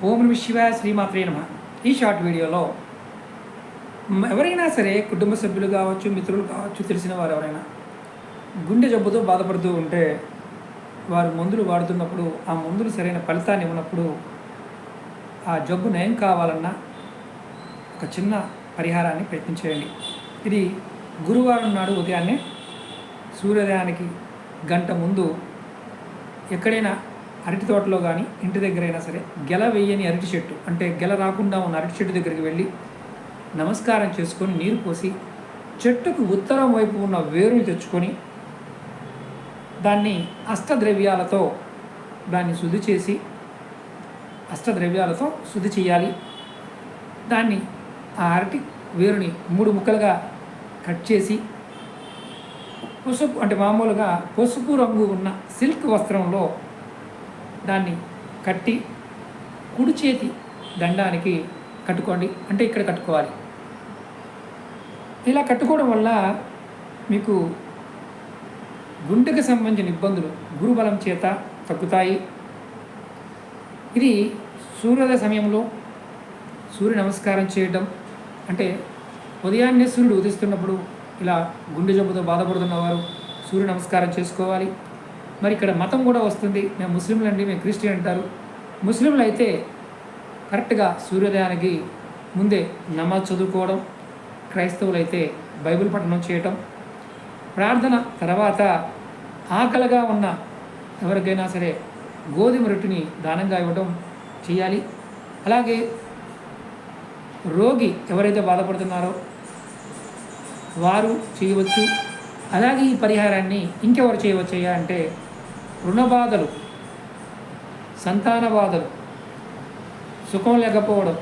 ఓం నమ శివ శ్రీమాత్రే నమ. ఈ షార్ట్ వీడియోలో ఎవరైనా సరే కుటుంబ సభ్యులు కావచ్చు మిత్రులు కావచ్చు తెలిసిన వారు ఎవరైనా గుండె జబ్బుతో బాధపడుతూ ఉంటే వారు మందులు వాడుతున్నప్పుడు ఆ మందులు సరైన ఫలితాన్ని ఇవ్వనప్పుడు ఆ జబ్బు నయం కావాలన్నా ఒక చిన్న పరిహారాన్ని ప్రయత్నించేయండి ఇది గురువారం నాడు ఉదయాన్నే సూర్యోదయానికి గంట ముందు ఎక్కడైనా అరటి తోటలో కానీ ఇంటి దగ్గరైనా సరే గెల వేయని అరటి చెట్టు అంటే గెల రాకుండా ఉన్న అరటి చెట్టు దగ్గరికి వెళ్ళి నమస్కారం చేసుకొని నీరు పోసి చెట్టుకు ఉత్తరం వైపు ఉన్న వేరుని తెచ్చుకొని దాన్ని అష్టద్రవ్యాలతో దాన్ని శుద్ధి చేసి అష్టద్రవ్యాలతో శుద్ధి చేయాలి. దాన్ని ఆ అరటి వేరుని మూడు ముక్కలుగా కట్ చేసి పసుపు అంటే మామూలుగా పసుపు రంగు ఉన్న సిల్క్ వస్త్రంలో దాన్ని కట్టి కుడి చేతి దండానికి కట్టుకోండి. అంటే ఇక్కడ కట్టుకోవాలి. ఇలా కట్టుకోవడం వల్ల మీకు గుండెకు సంబంధించిన ఇబ్బందులు గురుబలం చేత తగ్గుతాయి. ఇది సూర్యోదయ సమయంలో సూర్య నమస్కారం చేయడం. అంటే ఉదయాన్నే సూర్యుడు ఉదిస్తున్నప్పుడు ఇలా గుండె జబ్బుతో బాధపడుతున్న వారు సూర్య నమస్కారం చేసుకోవాలి. మరి ఇక్కడ మతం కూడా వస్తుంది. మేము ముస్లింలు అండి మేము క్రిస్టియన్ అంటారు. ముస్లింలు అయితే కరెక్ట్గా సూర్యోదయానికి ముందే నమాజ్ చదువుకోవడం క్రైస్తవులు అయితే బైబిల్ పఠనం చేయటం ప్రార్థన తర్వాత ఆకలిగా ఉన్న ఎవరికైనా సరే గోధుమ రొట్టిని దానంగా ఇవ్వడం చేయాలి. అలాగే రోగి ఎవరైతే బాధపడుతున్నారో వారు చేయవచ్చు. అలాగే ఈ పరిహారాన్ని ఇంకెవరు చేయవచ్చయ్యా అంటే రుణ బాధలు సంతాన బాధలు సుఖం లేకపోవడం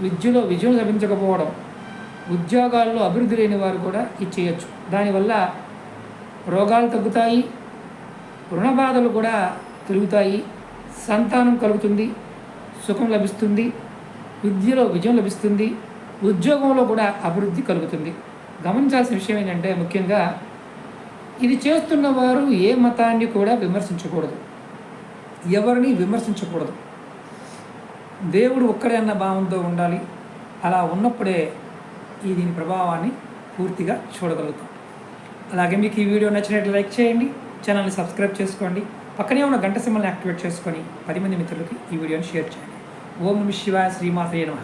విద్యలో విజయం లభించకపోవడం ఉద్యోగాల్లో అభివృద్ధి లేని వారు కూడా ఇది చేయొచ్చు. దానివల్ల రోగాలు తగ్గుతాయి రుణ బాధలు కూడా తిరుగుతాయి సంతానం కలుగుతుంది సుఖం లభిస్తుంది విద్యలో విజయం లభిస్తుంది ఉద్యోగంలో కూడా అభివృద్ధి కలుగుతుంది. గమనించాల్సిన విషయం ఏంటంటే ముఖ్యంగా ఇది చేస్తున్న వారు ఏ మతాన్ని కూడా విమర్శించకూడదు. ఎవరిని విమర్శించకూడదు. దేవుడు ఒక్కడే అన్న భావంతో ఉండాలి. అలా ఉన్నప్పుడే ఈ దీని ప్రభావాన్ని పూర్తిగా చూడగలుగుతాం. అలాగే మీకు ఈ వీడియో నచ్చినట్లు లైక్ చేయండి ఛానల్ని సబ్స్క్రైబ్ చేసుకోండి పక్కనే ఉన్న గంట సింబల్ని యాక్టివేట్ చేసుకొని పది మంది మిత్రులకి ఈ వీడియోని షేర్ చేయండి. ఓం నమ శివాయ శ్రీమాత్రే నమ.